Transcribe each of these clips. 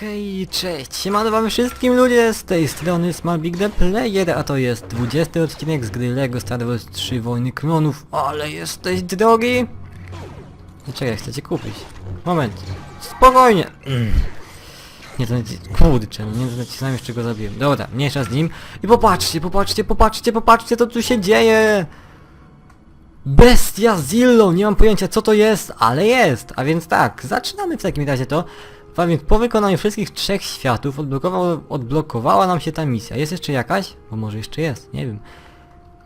Hej, cześć, siemano wam wszystkim ludzie, z tej strony Small Big The Player, a to jest 20 odcinek z gry LEGO Star Wars 3 Wojny Klonów, ale jesteś drogi! Dlaczego chcecie kupić? Moment, spokojnie! Mm. Nie to kurczę, no nie nacisnąłem jeszcze go zabiłem. Dobra, mniejsza z nim. I popatrzcie, popatrzcie, popatrzcie, popatrzcie, co tu się dzieje! Bestia Zillo! Nie mam pojęcia co to jest, ale jest! A więc tak, zaczynamy w takim razie to. A więc po wykonaniu wszystkich trzech światów odblokował, odblokowała nam się ta misja. Jest jeszcze jakaś? Bo może jeszcze jest, nie wiem.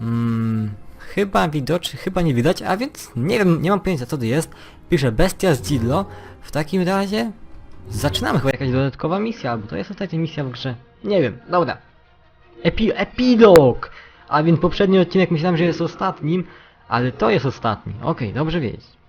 Mm, chyba widocznie, chyba nie widać, a więc nie wiem, nie mam pojęcia co to jest. Pisze Bestia Zillo. W takim razie zaczynamy chyba jakaś dodatkowa misja, albo to jest ostatnia misja w grze. Nie wiem, dobra. Epi epilog! A więc poprzedni odcinek myślałem, że jest ostatnim, ale to jest ostatni. Okej, dobrze wiedzieć.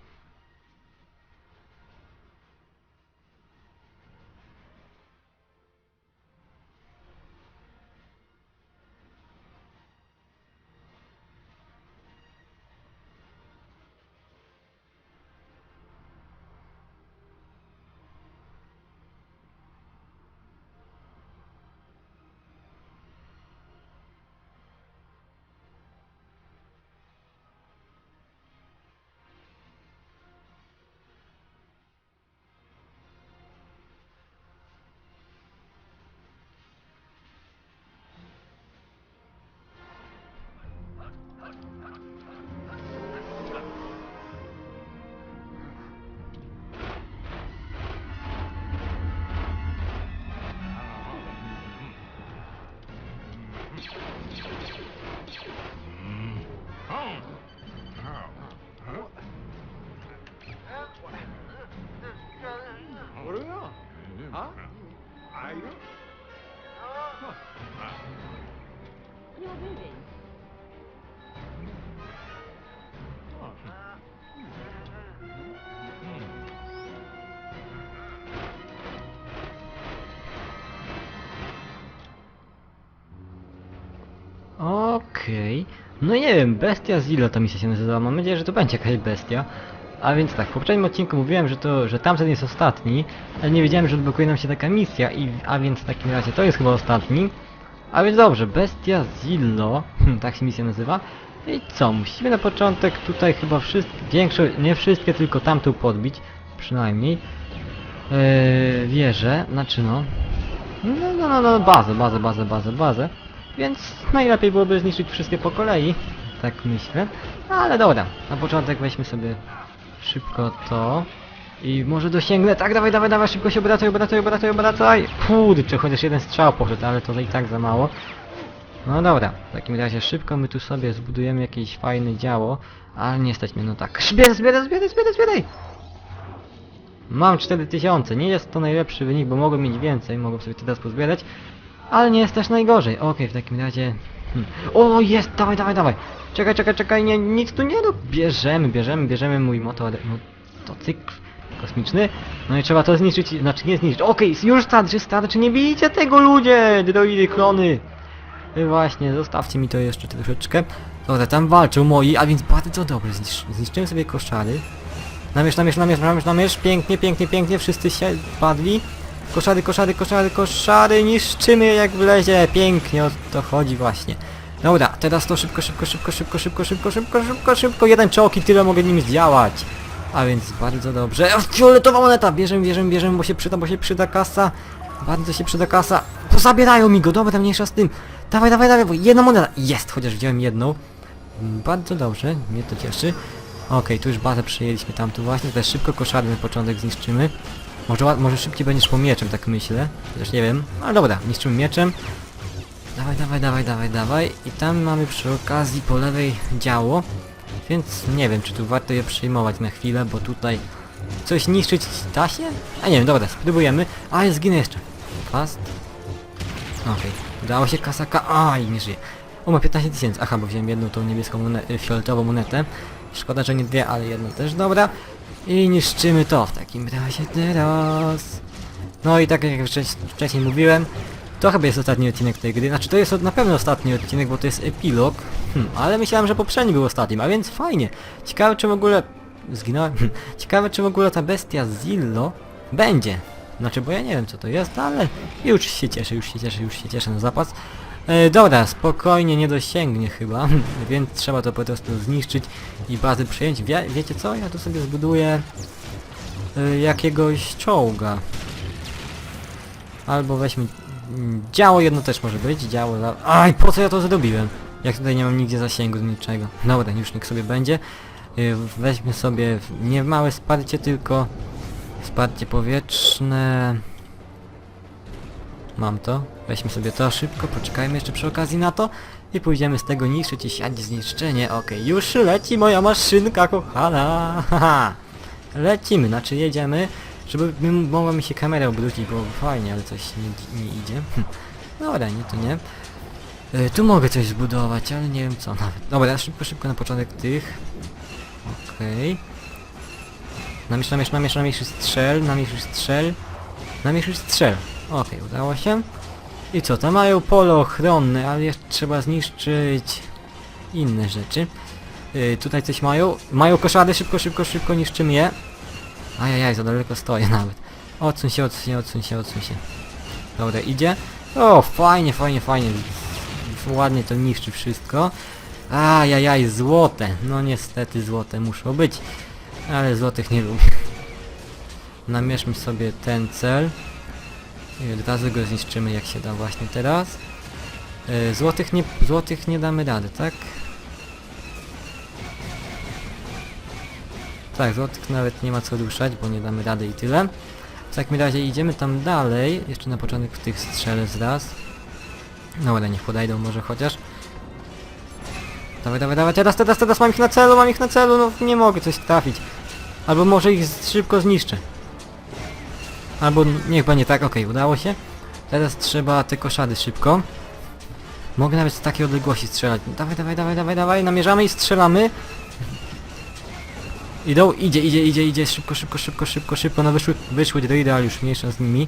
Okej. No nie wiem, bestia Zilla ta misja się nazywała. Mam nadzieję, że to będzie jakaś bestia. A więc tak, w poprzednim odcinku mówiłem, że to, że tamten jest ostatni, ale nie wiedziałem, że odblokuje nam się taka misja i, a więc w takim razie to jest chyba ostatni. A więc dobrze, bestia Zillo, tak się misja nazywa. I co, musimy na początek tutaj chyba wszystkie, większość, nie wszystkie, tylko tamtą podbić, przynajmniej. Yy, wieżę, znaczy no, no, no, no, no, bazę, bazę, bazę, bazę, bazę. Więc najlepiej byłoby zniszczyć wszystkie po kolei, tak myślę. Ale dobra, na początek weźmy sobie szybko to. I może dosięgnę, tak, dawaj, dawaj, dawaj, szybko się obracaj, obracaj, obracaj, obracaj. Kurczę, chociaż jeden strzał poszedł, ale to i tak za mało. No dobra, w takim razie szybko my tu sobie zbudujemy jakieś fajne działo, ale nie stać mnie, no tak. Zbieraj, zbieraj, zbieraj, zbieraj, zbieraj! Mam 4000, nie jest to najlepszy wynik, bo mogłem mieć więcej, mogłem sobie teraz pozbierać, ale nie jest też najgorzej. Okej, w takim razie... Hmm. O, jest, dawaj, dawaj, dawaj! Czekaj, czekaj, czekaj, nie, nic tu nie no. Bierzemy, bierzemy, bierzemy mój motor, motocykl kosmiczny. No i trzeba to zniszczyć, znaczy nie zniszczyć. Okej, już starczy, starczy, nie bijcie tego ludzie, droidy, klony! Właśnie, zostawcie mi to jeszcze troszeczkę. Dobra, tam walczą moi, a więc bardzo dobrze, zniszczy, zniszczyłem sobie koszary. Namierz, namierz, namierz, namierz, namierz, pięknie, pięknie, pięknie, wszyscy się padli. Koszary, koszary, koszary, koszary, niszczymy jak wlezie, pięknie, o to chodzi właśnie. Dobra, teraz to szybko, szybko, szybko, szybko, szybko, szybko, szybko, szybko, szybko, jeden czołg i tyle mogę nim zdziałać. A więc bardzo dobrze. Fioletowa moneta, bierzemy, bierzemy, bierzemy, bo się przyda, bo się przyda kasa. Bardzo się przyda kasa. Pozabierają mi go, dobra, mniejsza z tym. Dawaj, dawaj, dawaj, bo jedna moneta. Jest, chociaż wziąłem jedną. Bardzo dobrze, mnie to cieszy. Okej, tu już bazę przejęliśmy tam tu właśnie, teraz szybko koszary na początek zniszczymy. Może, może szybciej będziesz po mieczem, tak myślę. Chociaż nie wiem, ale dobra, niszczymy mieczem. Dawaj, dawaj, dawaj, dawaj, dawaj. I tam mamy przy okazji po lewej działo. Więc nie wiem, czy tu warto je przejmować na chwilę, bo tutaj coś niszczyć da się? A nie wiem, dobra, spróbujemy. A, ja zginę jeszcze. Fast. Okej, udało się kasaka. Aj, nie żyje. O, ma 15 tysięcy. Aha, bo wziąłem jedną tą niebieską monetę, fioletową monetę. Szkoda, że nie dwie, ale jedną też dobra. I niszczymy to w takim razie teraz. No i tak jak wcześ- wcześniej mówiłem, to chyba jest ostatni odcinek tej gry. Znaczy to jest na pewno ostatni odcinek, bo to jest epilog. Hm, ale myślałem, że poprzedni był ostatnim, a więc fajnie. Ciekawe czy w ogóle... Zginąłem? Hm, Ciekawe czy w ogóle ta bestia Zillo będzie Znaczy, bo ja nie wiem co to jest, ale już się cieszę, już się cieszę, już się cieszę na zapas. E, dobra, spokojnie nie dosięgnie chyba, więc trzeba to po prostu zniszczyć i bazy przejąć. Wie, wiecie co? Ja tu sobie zbuduję e, jakiegoś czołga. Albo weźmy... mm, Działo jedno też może być, działo... Za... Aj, po co ja to zrobiłem? Jak tutaj nie mam nigdzie zasięgu z niczego. Dobra, już niech sobie będzie. Y, Weźmy sobie nie małe wsparcie, tylko wsparcie powietrzne. Mam to. Weźmy sobie to szybko, poczekajmy jeszcze przy okazji na to i pójdziemy z tego niszczyć i siać zniszczenie. Okej, już leci moja maszynka kochana. Lecimy, znaczy jedziemy, żeby mogła mi się kamera obrócić, bo fajnie, ale coś nie, nie idzie. Dobra, nie, to nie. Y, tu mogę coś zbudować, ale nie wiem co nawet. Dobra, szybko, szybko na początek tych. Okej. Namiesz, namiesz, namiesz, namiesz i strzel, namiesz i strzel. Namiesz i strzel. Okej, udało się. I co, to mają pole ochronne, ale jeszcze trzeba zniszczyć inne rzeczy. Yy, tutaj coś mają. Mają koszary, szybko, szybko, szybko niszczymy je. Ajajaj, za daleko stoję nawet. Odsuń się, odsuń się, odsuń się, odsuń się. Dobra, idzie. O, fajnie, fajnie, fajnie. Ładnie to niszczy wszystko. Ajajaj, złote. No niestety złote muszą być. Ale złotych nie lubię. Namierzmy sobie ten cel. Od razu go zniszczymy jak się da właśnie teraz. E, złotych nie, złotych nie damy rady, tak? Tak, złotych nawet nie ma co ruszać, bo nie damy rady i tyle. W takim razie idziemy tam dalej. Jeszcze na początek w tych strzelę zraz. No ale niech podejdą może chociaż. Dawaj, dawaj, dawaj, teraz, teraz, teraz mam ich na celu, mam ich na celu, no nie mogę coś trafić. Albo może ich szybko zniszczę. Albo niech będzie tak, okej, udało się. Teraz trzeba te koszady szybko. Mogę nawet z takiej odległości strzelać. Dawaj, dawaj, dawaj, dawaj, dawaj, namierzamy i strzelamy. Idą, idzie, idzie, idzie, idzie, szybko, szybko, szybko, szybko, szybko, no wyszły, wyszły droidy, ale już mniejsza z nimi.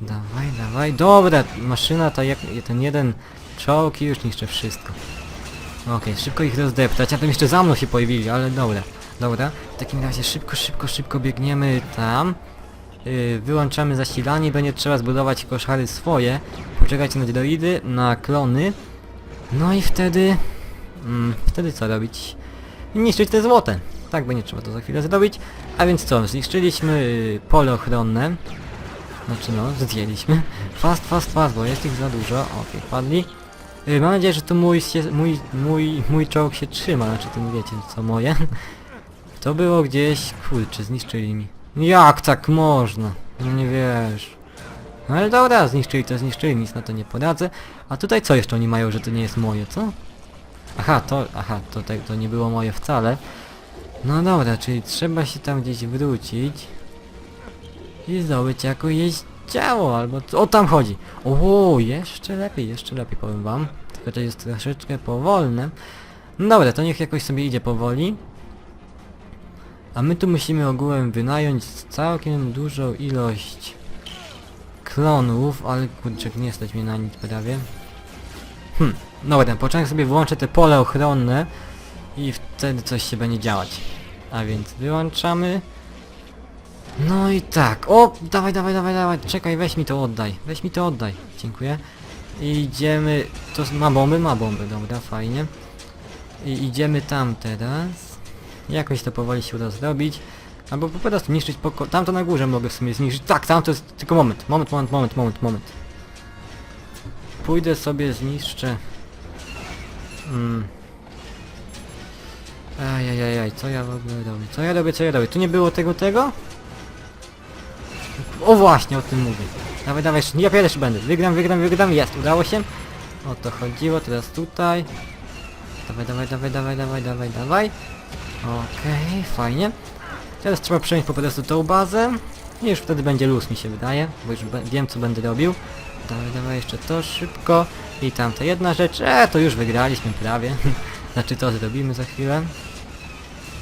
Dawaj, dawaj, dobra, maszyna ta jak, ten jeden czołg i już niszczy wszystko. Okej, szybko ich rozdeptać, a tam jeszcze za mną się pojawili, ale dobra. Dobra, w takim razie szybko, szybko, szybko biegniemy tam. Yy, wyłączamy zasilanie, będzie trzeba zbudować koszary swoje. Poczekać na droidy, na klony. No i wtedy... Mm, wtedy co robić? Niszczyć te złote. Tak będzie trzeba to za chwilę zrobić. A więc co, zniszczyliśmy yy, pole ochronne. Znaczy no, zdjęliśmy. Fast, fast, fast, bo jest ich za dużo. Okej, padli. Yy, mam nadzieję, że tu mój, się, mój, mój, mój czołg się trzyma, znaczy ten wiecie co moje. To było gdzieś, kurczę, zniszczyli mi. Jak tak można? No nie wiesz. No ale dobra, zniszczyli to zniszczyli, nic na to nie poradzę. A tutaj co jeszcze oni mają, że to nie jest moje, co? Aha, to, aha, to, to nie było moje wcale. No dobra, czyli trzeba się tam gdzieś wrócić i zdobyć jakieś działo, albo... O, tam chodzi! O, jeszcze lepiej, jeszcze lepiej powiem wam. Tylko to jest troszeczkę powolne. No dobra, to niech jakoś sobie idzie powoli. A my tu musimy ogółem wynająć całkiem dużą ilość klonów, ale kurczę, nie stać mnie na nic prawie. Hm, dobra, ten początek sobie wyłączę te pole ochronne i wtedy coś się będzie działać. A więc wyłączamy. No i tak, o, dawaj, dawaj, dawaj, dawaj, czekaj, weź mi to oddaj, weź mi to oddaj, dziękuję. I idziemy, to ma bomby, ma bomby, dobra, fajnie. I idziemy tam teraz. Jakoś to powoli się uda zrobić. Albo po prostu niszczyć poko... Tamto na górze mogę w sumie zniszczyć. Tak, tamto jest... Tylko moment, moment, moment, moment, moment, moment. Pójdę sobie zniszczę... Mm. Ajajajaj, co ja w ogóle robię? Co ja robię, co ja robię? Tu nie było tego, tego? O właśnie, o tym mówię. Dawaj, dawaj, ja pierwszy będę. Wygram, wygram, wygram, jest, udało się. O to chodziło, teraz tutaj. Dawaj, dawaj, dawaj, dawaj, dawaj, dawaj, dawaj. Okej, fajnie. Teraz trzeba przejąć po prostu tą bazę. I już wtedy będzie luz mi się wydaje, bo już wiem co będę robił. Dawaj, dawaj jeszcze to szybko. I tamta jedna rzecz. E, to już wygraliśmy prawie. znaczy to zrobimy za chwilę.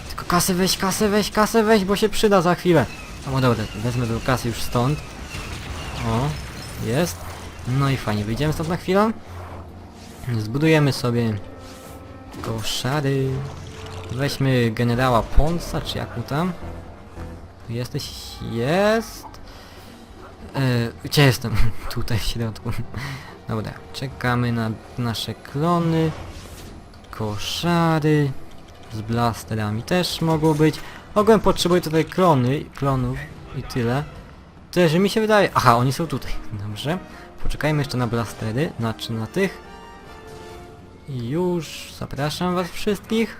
Tylko kasę weź, kasę weź, kasę weź, bo się przyda za chwilę. No dobra, wezmę tą kasę już stąd. O, jest. No i fajnie, wyjdziemy stąd na chwilę. Zbudujemy sobie koszary. Weźmy generała Ponsa, czy jak mu tam? Tu jesteś? Jest. E, gdzie jestem? Tutaj w środku. Dobra, czekamy na nasze klony. Koszary. Z blasterami też mogą być. Ogółem potrzebuję tutaj klony, klonów i tyle. Że mi się wydaje... Aha, oni są tutaj. Dobrze. Poczekajmy jeszcze na blastery, znaczy na tych. I już zapraszam was wszystkich.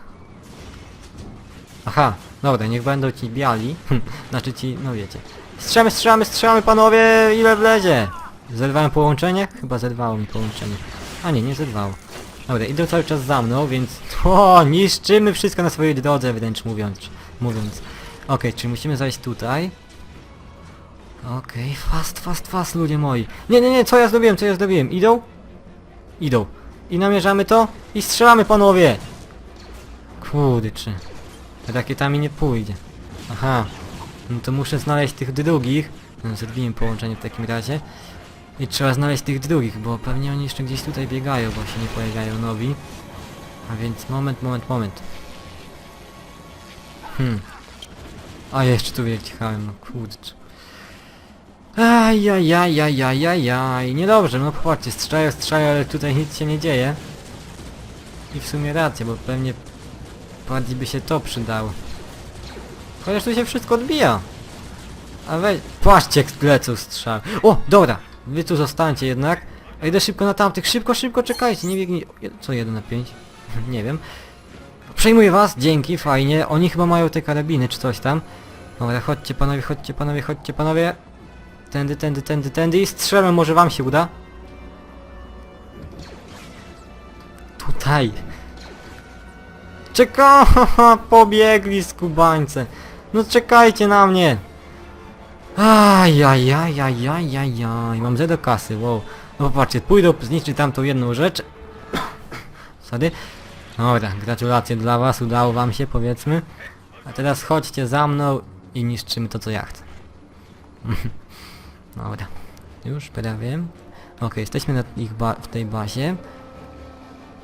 Aha, dobra, niech będą ci biali. znaczy ci, no wiecie. Strzelamy, strzelamy, strzelamy panowie, ile wlezie? Zerwałem połączenie? Chyba zerwało mi połączenie. A nie, nie zerwało. Dobra, idą cały czas za mną, więc... O, niszczymy wszystko na swojej drodze, wręcz mówiąc. mówiąc. Okej, czyli musimy zajść tutaj. Okej, fast, fast, fast, ludzie moi. Nie, nie, nie, co ja zrobiłem, co ja zrobiłem? Idą? Idą. I namierzamy to i strzelamy, panowie! Kurczę. Rakietami nie pójdzie. Aha. No to muszę znaleźć tych drugich. No, zrobiłem połączenie w takim razie. I trzeba znaleźć tych drugich, bo pewnie oni jeszcze gdzieś tutaj biegają, bo się nie pojawiają nowi. A więc moment, moment, moment. Hmm. A jeszcze tu wjechałem, no kurczę. Ajajajajajajaj, niedobrze, no popatrzcie, strzelają, strzelają, ale tutaj nic się nie dzieje. I w sumie racja, bo pewnie bardziej by się to przydało. Chociaż tu się wszystko odbija. A weź, patrzcie jak lecą strzały. O, dobra, wy tu zostańcie jednak. A idę szybko na tamtych, szybko, szybko, czekajcie, nie biegnij. Co, 1 na 5? nie wiem. Przejmuję was, dzięki, fajnie. Oni chyba mają te karabiny czy coś tam. Dobra, chodźcie panowie, chodźcie panowie, chodźcie panowie. Tędy, tędy, tędy, tędy i strzelę, może wam się uda. Tutaj. Czeka, pobiegli skubańce. No czekajcie na mnie. Ajajajajajajaj, mam zero kasy, wow. No popatrzcie, pójdą zniszczyć tamtą jedną rzecz. Sorry. Dobra, gratulacje dla was, udało wam się powiedzmy. A teraz chodźcie za mną i niszczymy to co ja chcę. Dobra, już prawie. Okej, jesteśmy na ich w tej bazie.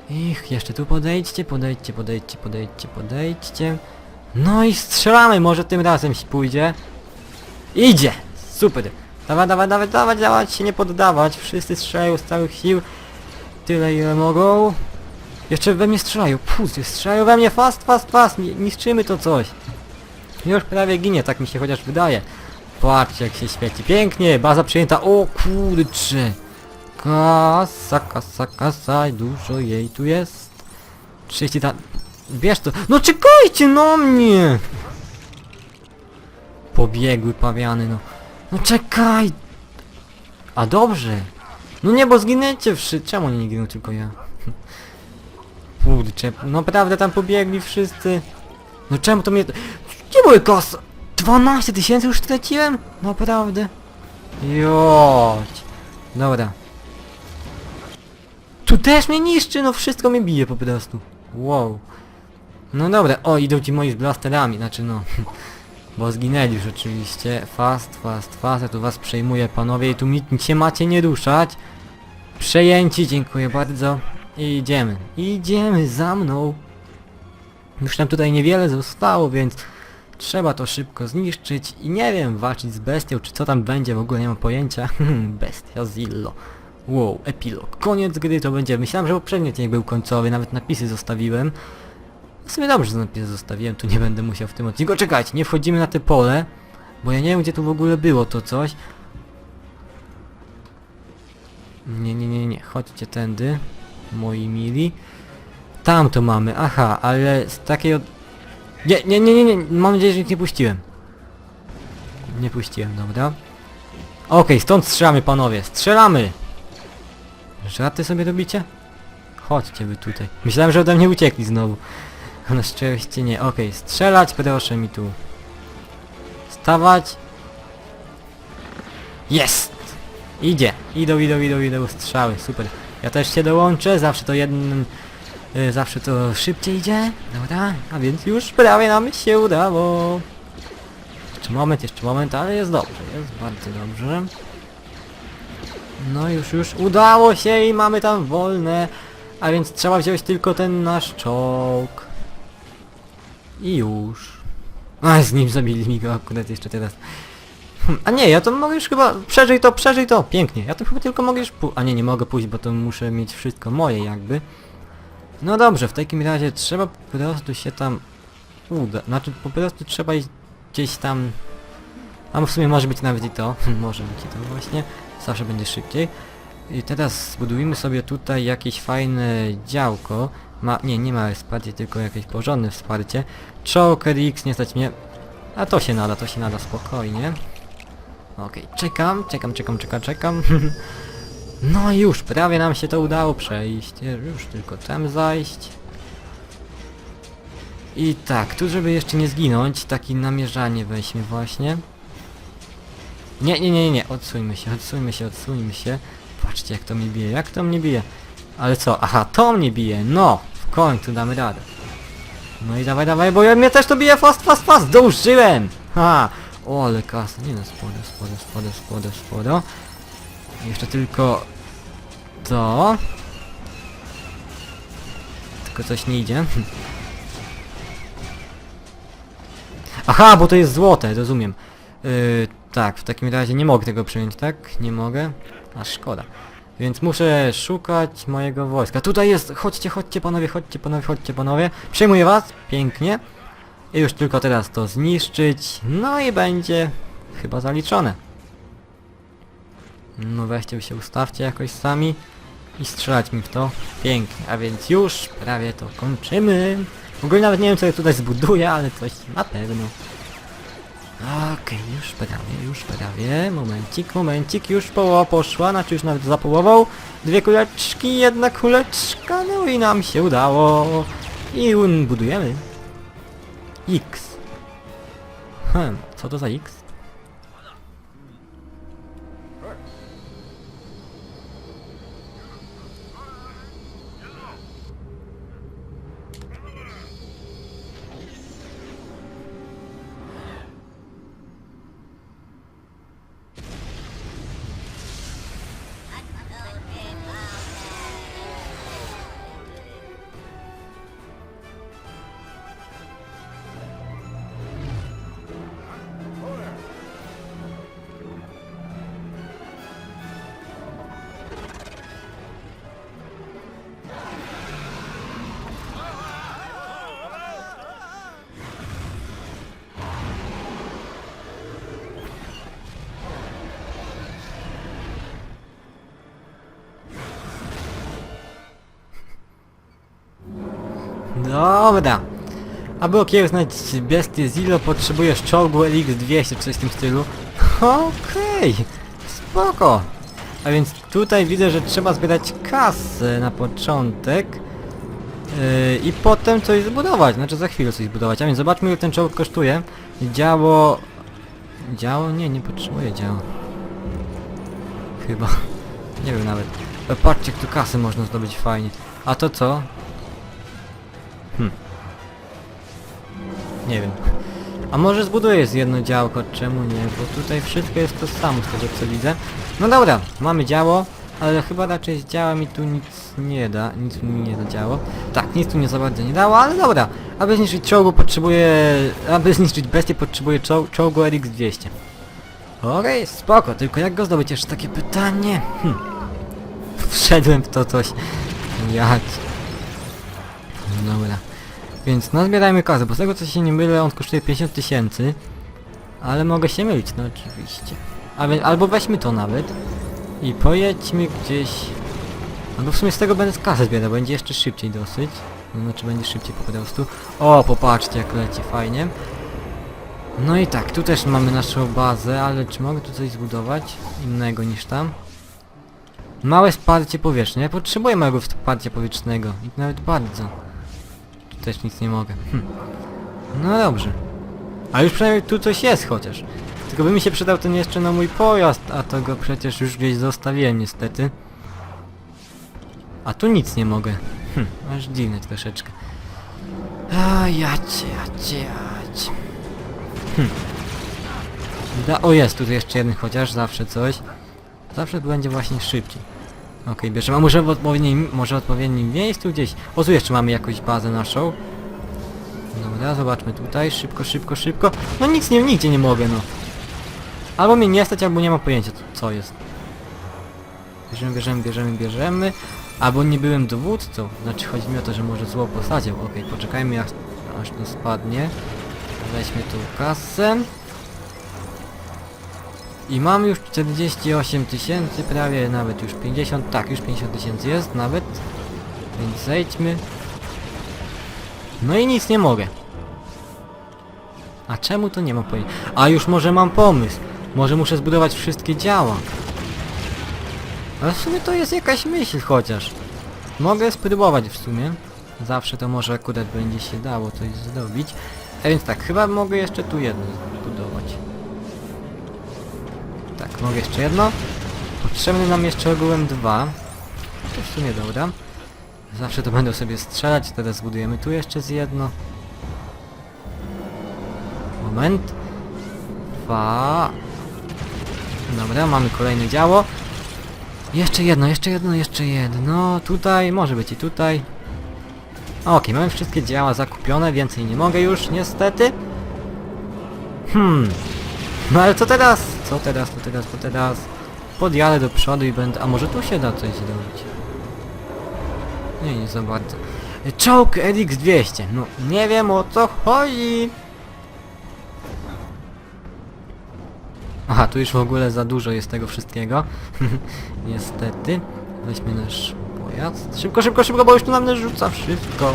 Ich, jeszcze tu podejdźcie, podejdźcie, podejdźcie, podejdźcie, podejdźcie. No i strzelamy, może tym razem się pójdzie. Idzie! Super! Dawaj, dawaj, dawaj, dawaj, dawać się nie poddawać. Wszyscy strzelają z całych sił. Tyle ile mogą. Jeszcze we mnie strzelają. Pusty, strzelają we mnie fast, fast, fast. Ni- Niszczymy to coś. Już prawie ginie, tak mi się chociaż wydaje. Patrzcie jak się świeci. Pięknie, baza przyjęta. O kurcze. Kasa, kasa, kasa. Dużo jej tu jest. 30 ta... Bierz to. No czekajcie na mnie! Pobiegły pawiany, no. No czekaj! A dobrze! No nie, bo zginiecie wszyscy. Czemu nie giną tylko ja? Kurczę, no prawda tam pobiegli wszyscy. No czemu to mnie... Gdzie były kasa? 12 tysięcy już straciłem? Naprawdę? Jodź. Dobra. Tu też mnie niszczy, no wszystko mnie bije po prostu. Wow. No dobra, o idą ci moi z blasterami, znaczy no... Bo zginęli już oczywiście. Fast, fast, fast. Ja tu was przejmuję panowie i tu mi się macie nie ruszać. Przejęci, dziękuję bardzo. I idziemy. Idziemy za mną. Już nam tutaj niewiele zostało, więc trzeba to szybko zniszczyć i nie wiem, walczyć z bestią, czy co tam będzie, w ogóle nie mam pojęcia. Bestia Zillo. Wow, epilog. Koniec gry to będzie. Myślałem, że poprzedni odcinek był końcowy, nawet napisy zostawiłem. W sumie dobrze, że napisy zostawiłem, tu nie będę musiał w tym odcinku. Czekajcie, nie wchodzimy na te pole, bo ja nie wiem, gdzie tu w ogóle było to coś. Nie, nie, nie, nie, chodźcie tędy, moi mili. Tam to mamy, aha, ale z takiej od... Nie, nie, nie, nie, nie, mam nadzieję, że ich nie puściłem. Nie puściłem, dobra. Okej, stąd strzelamy panowie, strzelamy! Żarty sobie robicie? Chodźcie wy tutaj. Myślałem, że ode mnie uciekli znowu. Na szczęście nie. Okej, strzelać proszę mi tu. Stawać. Jest! Idzie. Idą, idą, idą, idą strzały. Super. Ja też się dołączę. Zawsze to jednym... y, zawsze to szybciej idzie. Dobra. A więc już prawie nam się udało. Jeszcze moment, jeszcze moment, ale jest dobrze. Jest bardzo dobrze. No już, już udało się i mamy tam wolne. A więc trzeba wziąć tylko ten nasz czołg. I już. A z nim zabili mi go akurat jeszcze teraz. Hm, a nie, ja to mogę już chyba... Przeżyj to, przeżyj to! Pięknie. Ja to chyba tylko mogę już pójść. A nie, nie mogę pójść, bo to muszę mieć wszystko moje jakby. No dobrze, w takim razie trzeba po prostu się tam uda. Znaczy po prostu trzeba iść gdzieś tam... A w sumie może być nawet i to. może być i to właśnie. Zawsze będzie szybciej. I teraz zbudujmy sobie tutaj jakieś fajne działko. Ma, nie, nie ma wsparcie, tylko jakieś porządne wsparcie. Choker X, nie stać mnie. A to się nada, to się nada spokojnie. Okej, czekam, czekam, czekam, czekam, czekam. no już, prawie nam się to udało przejść. Już tylko tam zajść. I tak, tu żeby jeszcze nie zginąć, takie namierzanie weźmy właśnie. Nie, nie, nie, nie, odsuńmy się, odsuńmy się, odsuńmy się. Patrzcie jak to mnie bije, jak to mnie bije. Ale co? Aha, to mnie bije, no! W końcu damy radę. No i dawaj, dawaj, bo ja mnie też to bije, fast, fast, fast, dążyłem! Ha! O, ale kasa, nie no, spodo, spodo, spodo, spodo, spodo. Jeszcze tylko... To... Tylko coś nie idzie. Aha, bo to jest złote, rozumiem. Yy, tak, w takim razie nie mogę tego przyjąć, tak? Nie mogę? A szkoda. Więc muszę szukać mojego wojska. Tutaj jest! Chodźcie, chodźcie panowie, chodźcie panowie, chodźcie panowie. Przejmuję was, pięknie. I już tylko teraz to zniszczyć. No i będzie chyba zaliczone. No weźcie się, ustawcie jakoś sami i strzelać mi w to. Pięknie, a więc już prawie to kończymy. W ogóle nawet nie wiem co ja tutaj zbuduję, ale coś na pewno. Okej, już prawie, już prawie. Momencik, momencik, już połowa poszła, znaczy już nawet za połową. Dwie kuleczki, jedna kuleczka, no i nam się udało. I un- budujemy. X. Hmm, co to za X? Dobra. Aby okiełznać bestię Zilo potrzebujesz czołgu LX200 czy coś w tym stylu. Okej, spoko. A więc tutaj widzę, że trzeba zbierać kasę na początek. Yy, I potem coś zbudować, znaczy za chwilę coś zbudować. A więc zobaczmy ile ten czołg kosztuje. Działo... Działo? Nie, nie potrzebuję działo. Chyba. Nie wiem nawet. E, Patrzcie, jak tu kasy można zdobyć fajnie. A to co? Nie wiem. A może zbuduję z jedno działko, czemu nie? Bo tutaj wszystko jest to samo z tego co widzę. No dobra, mamy działo, ale chyba raczej z działa mi tu nic nie da, nic mi nie da działo. Tak, nic tu nie za bardzo nie dało, ale dobra. Aby zniszczyć czołgu potrzebuję... Aby zniszczyć bestię potrzebuję czoł czołgu RX-200. Okej, spoko, tylko jak go zdobyć? Jeszcze takie pytanie. Hm. Wszedłem w to coś. Jak? Dobra. Więc nazbierajmy kasę, bo z tego co się nie mylę, on kosztuje 50 tysięcy. Ale mogę się mylić, no oczywiście. A więc, albo weźmy to nawet. I pojedźmy gdzieś... Albo w sumie z tego będę kasę zbierał, będzie jeszcze szybciej dosyć. No, znaczy będzie szybciej po prostu. O, popatrzcie jak leci, fajnie. No i tak, tu też mamy naszą bazę, ale czy mogę tu coś zbudować innego niż tam? Małe wsparcie powietrzne. Ja potrzebuję małego wsparcia powietrznego. I nawet bardzo. Też nic nie mogę. Hm. No dobrze. A już przynajmniej tu coś jest chociaż. Tylko by mi się przydał ten jeszcze na mój pojazd, a to go przecież już gdzieś zostawiłem niestety. A tu nic nie mogę. Hm, aż dziwne troszeczkę. A jacie, jacie, jacie. Hm. Da, o jest, tu jeszcze jeden chociaż, zawsze coś. Zawsze będzie właśnie szybciej. Okej, bierzemy, a może w odpowiednim, może w odpowiednim miejscu gdzieś? O, tu jeszcze mamy jakąś bazę naszą. Dobra, zobaczmy tutaj, szybko, szybko, szybko. No nic nie, nigdzie nie mogę, no. Albo mnie nie stać, albo nie ma pojęcia co, co jest. Bierzemy, bierzemy, bierzemy, bierzemy. Albo nie byłem dowódcą. Znaczy chodzi mi o to, że może zło posadził. Okej, poczekajmy aż, aż to spadnie. Weźmy tu kasę. I mam już 48 tysięcy, prawie nawet już 50, tak, już 50 tysięcy jest nawet. Więc zejdźmy. No i nic nie mogę. A czemu to nie mam pojęcia? A już może mam pomysł. Może muszę zbudować wszystkie działa. Ale w sumie to jest jakaś myśl chociaż. Mogę spróbować w sumie. Zawsze to może akurat będzie się dało coś zrobić. A więc tak, chyba mogę jeszcze tu jedno. Tak, mogę jeszcze jedno. Potrzebny nam jeszcze ogółem dwa. To w sumie dobra. Zawsze to będę sobie strzelać, teraz zbudujemy tu jeszcze z jedno. Moment. Dwa. Dobra, mamy kolejne działo. Jeszcze jedno, jeszcze jedno, jeszcze jedno. Tutaj, może być i tutaj. Okej, mamy wszystkie działa zakupione, więcej nie mogę już, niestety. Hmm. No ale co teraz? Co teraz, co teraz, co teraz? Podjadę do przodu i będę... A może tu się da coś zrobić? Nie, nie za bardzo. Czołg RX200. No, nie wiem o co chodzi. Aha, tu już w ogóle za dużo jest tego wszystkiego. Niestety. Weźmy nasz pojazd. Szybko, szybko, szybko, bo już tu nam narzuca wszystko.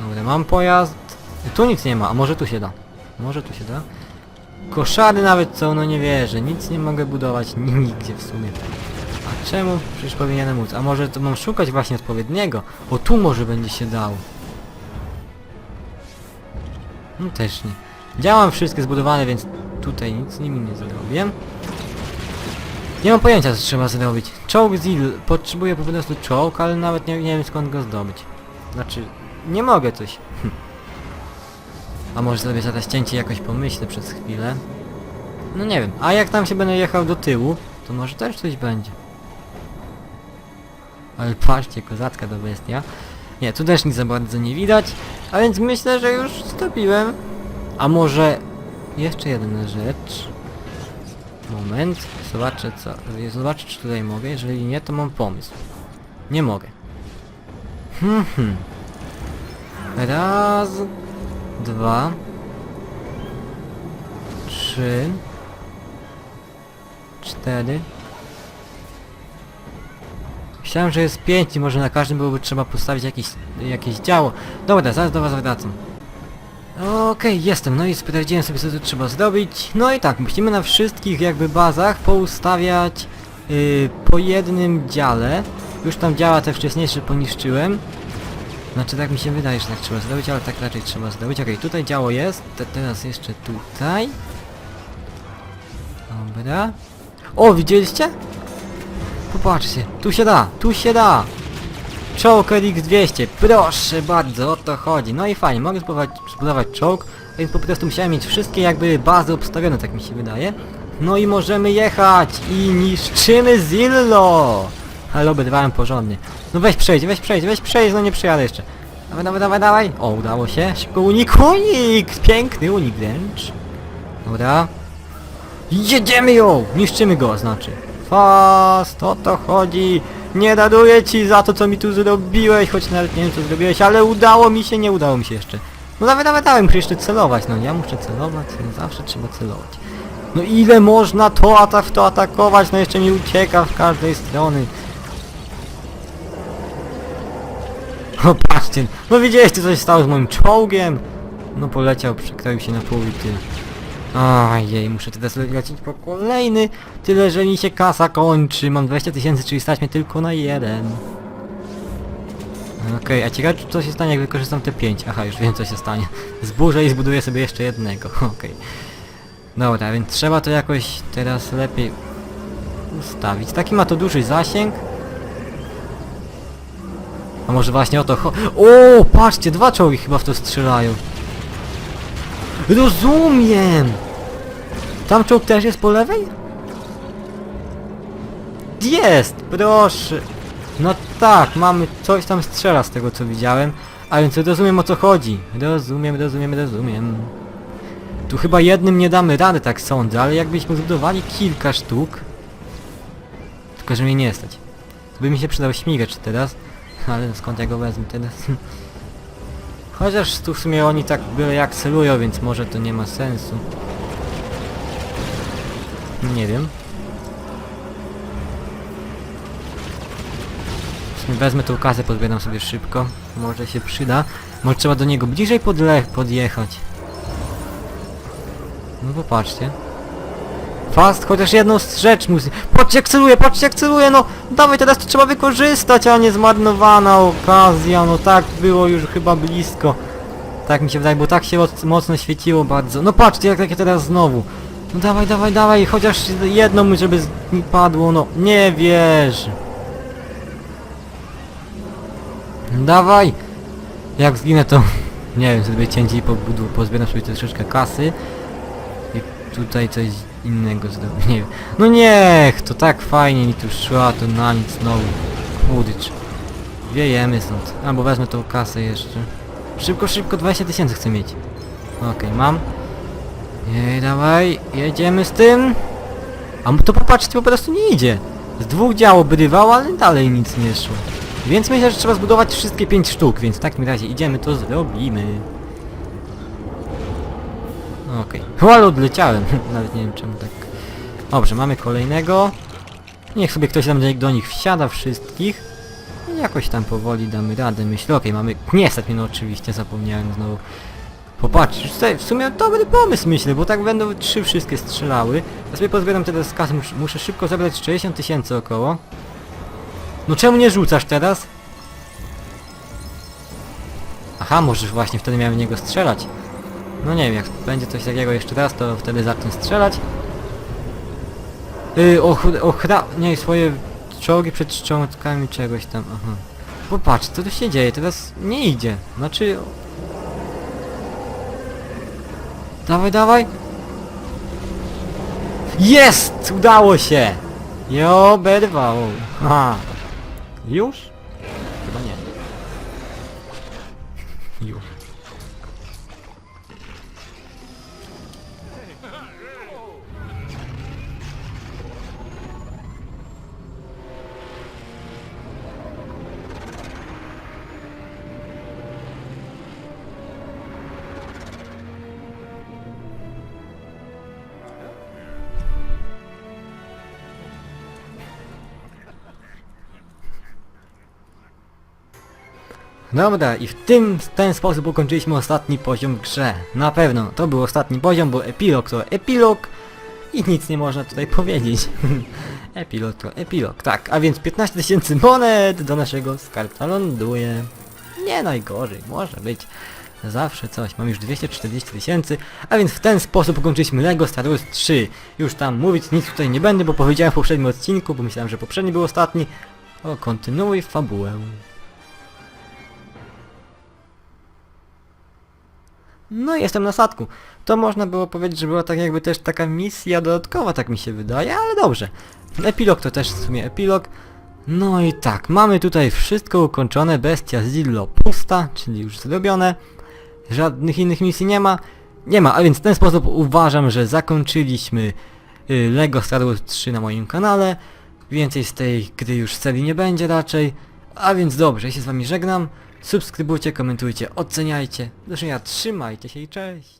Dobra, mam pojazd. Tu nic nie ma, a może tu się da. Może tu się da. Koszary nawet są, no nie wierzę. Nic nie mogę budować ni- nigdzie w sumie. A czemu? Przecież powinienem móc. A może to mam szukać właśnie odpowiedniego? O tu może będzie się dało. No też nie. Działam wszystkie zbudowane, więc tutaj nic nimi nie zrobię. Nie mam pojęcia co trzeba zrobić. Czołg Zil. Potrzebuję po prostu czołg, ale nawet nie, nie wiem skąd go zdobyć. Znaczy, nie mogę coś. A może sobie zaraz cięcie jakoś pomyślę przez chwilę. No nie wiem. A jak tam się będę jechał do tyłu, to może też coś będzie. Ale patrzcie, kozacka do bestia. Nie, tu też nic za bardzo nie widać. A więc myślę, że już stopiłem. A może jeszcze jedna rzecz. Moment, zobaczę co. Zobaczę czy tutaj mogę, jeżeli nie to mam pomysł. Nie mogę. Hmm, hmm. Raz, dwa, trzy, cztery. Myślałem, że jest pięć i może na każdym byłoby trzeba postawić jakieś, jakieś działo. Dobra, zaraz do was wracam. Okej, jestem, no i sprawdziłem sobie co tu trzeba zrobić. No i tak, musimy na wszystkich jakby bazach poustawiać yy, po jednym dziale. Już tam działa te wcześniejsze poniszczyłem. Znaczy tak mi się wydaje, że tak trzeba zrobić, ale tak raczej trzeba zrobić. Okej, tutaj działo jest, te, teraz jeszcze tutaj. Dobra. O, widzieliście? Popatrzcie, tu się da, tu się da! Czołg RX200, proszę bardzo, o to chodzi. No i fajnie, mogę zbudować, zbudować czołg, więc po prostu musiałem mieć wszystkie jakby bazy obstawione, tak mi się wydaje. No i możemy jechać i niszczymy Zillo! Ale obydwałem porządnie. No weź przejdź, weź przejdź, weź przejdź, no nie przyjadę jeszcze. Dawaj, dawaj, dawaj, dawaj. O, udało się. Szybko unik, unik! Piękny unik wręcz. Dobra. Jedziemy ją! Niszczymy go, znaczy. Fast, o to chodzi. Nie daruję ci za to, co mi tu zrobiłeś, choć nawet nie wiem, co zrobiłeś, ale udało mi się, nie udało mi się jeszcze. No dawaj, dawaj, dawaj, muszę jeszcze celować, no ja muszę celować, no zawsze trzeba celować. No ile można to, ata w to atakować, no jeszcze mi ucieka w każdej strony. O, patrzcie, no widzieliście, co się stało z moim czołgiem? No poleciał, przekroił się na pół i tyle. Ojej, muszę teraz lecieć po kolejny, tyle że mi się kasa kończy, mam 20 tysięcy, czyli stać mnie tylko na jeden. Okej, a ciekawe co się stanie jak wykorzystam te 5, aha już wiem co się stanie. Zburzę i zbuduję sobie jeszcze jednego, okej. Dobra, więc trzeba to jakoś teraz lepiej ustawić. Taki ma to duży zasięg. A może właśnie o to cho... O, patrzcie, dwa czołgi chyba w to strzelają. Rozumiem! Tam czołg też jest po lewej? Jest! Proszę! No tak, mamy coś tam strzela z tego co widziałem. A więc rozumiem o co chodzi. Rozumiem, rozumiem, rozumiem. Tu chyba jednym nie damy rady, tak sądzę, ale jakbyśmy zbudowali kilka sztuk... Tylko, że mnie nie stać. To by mi się przydał śmigacz teraz, ale skąd ja go wezmę teraz? Chociaż tu w sumie oni tak byle jak celują, więc może to nie ma sensu. Nie wiem. Wezmę tą kasę, pozbieram sobie szybko. Może się przyda. Może trzeba do niego bliżej podle podjechać. No popatrzcie. Fast, chociaż jedną rzecz musi... Patrzcie jak celuje, patrzcie jak celuje, no! Dawaj, teraz to trzeba wykorzystać, a nie zmarnowana okazja, no tak było już chyba blisko. Tak mi się wydaje, bo tak się moc- mocno świeciło bardzo. No patrzcie jak takie teraz znowu. No dawaj, dawaj, dawaj, chociaż jedno mu żeby padło, no. Nie wierzę. Dawaj! Jak zginę to... Nie wiem, sobie cięcie i pozbieram sobie troszeczkę kasy. I tutaj coś innego zrobię, nie wiem. No niech, to tak fajnie mi tu szło, a to na nic znowu. Kudycz. Wiejemy stąd. Albo wezmę tą kasę jeszcze. Szybko, szybko, 20 tysięcy chcę mieć. Okej, mam. Jej, dawaj, jedziemy z tym. A to popatrzcie, po prostu nie idzie. Z dwóch działo byrywało, ale dalej nic nie szło. Więc myślę, że trzeba zbudować wszystkie pięć sztuk, więc w takim razie idziemy, to zrobimy. Okej. Okay. Ale odleciałem. Nawet nie wiem czemu tak. Dobrze, mamy kolejnego. Niech sobie ktoś tam do- nich wsiada wszystkich. I jakoś tam powoli damy radę. Myślę, okej, mamy... Nie no oczywiście, zapomniałem znowu. Popatrz, w sumie dobry pomysł myślę, bo tak będą trzy wszystkie strzelały. Ja sobie pozbieram teraz kasy, muszę, muszę szybko zebrać 60 tysięcy około. No czemu nie rzucasz teraz? Aha, możesz właśnie wtedy miałem w niego strzelać. No nie wiem, jak będzie coś takiego jeszcze raz, to wtedy zacznę strzelać. Yy, och- ochra... nie, swoje czołgi przed szczątkami czegoś tam, aha. Popatrz, co tu się dzieje, teraz nie idzie. Znaczy... Dawaj, dawaj! Jest! Udało się! Jo, berwał! Ha! Już? Chyba nie. Dobra, i w tym, w ten sposób ukończyliśmy ostatni poziom w grze. Na pewno, to był ostatni poziom, bo epilog to epilog i nic nie można tutaj powiedzieć. epilog to epilog, tak, a więc 15 tysięcy monet do naszego skarbca ląduje. Nie najgorzej, może być. Zawsze coś, mam już 240 tysięcy, a więc w ten sposób ukończyliśmy LEGO Star Wars 3. Już tam mówić nic tutaj nie będę, bo powiedziałem w poprzednim odcinku, bo myślałem, że poprzedni był ostatni. O, kontynuuj fabułę. No jestem na statku. To można było powiedzieć, że była tak jakby też taka misja dodatkowa, tak mi się wydaje, ale dobrze. Epilog to też w sumie epilog. No i tak, mamy tutaj wszystko ukończone, bestia Zillo pusta, czyli już zrobione. Żadnych innych misji nie ma. Nie ma, a więc w ten sposób uważam, że zakończyliśmy y, LEGO Star Wars 3 na moim kanale. Więcej z tej gry już serii nie będzie raczej. A więc dobrze, ja się z wami żegnam. Subskrybujcie, komentujcie, oceniajcie. Do zobaczenia, trzymajcie się i cześć.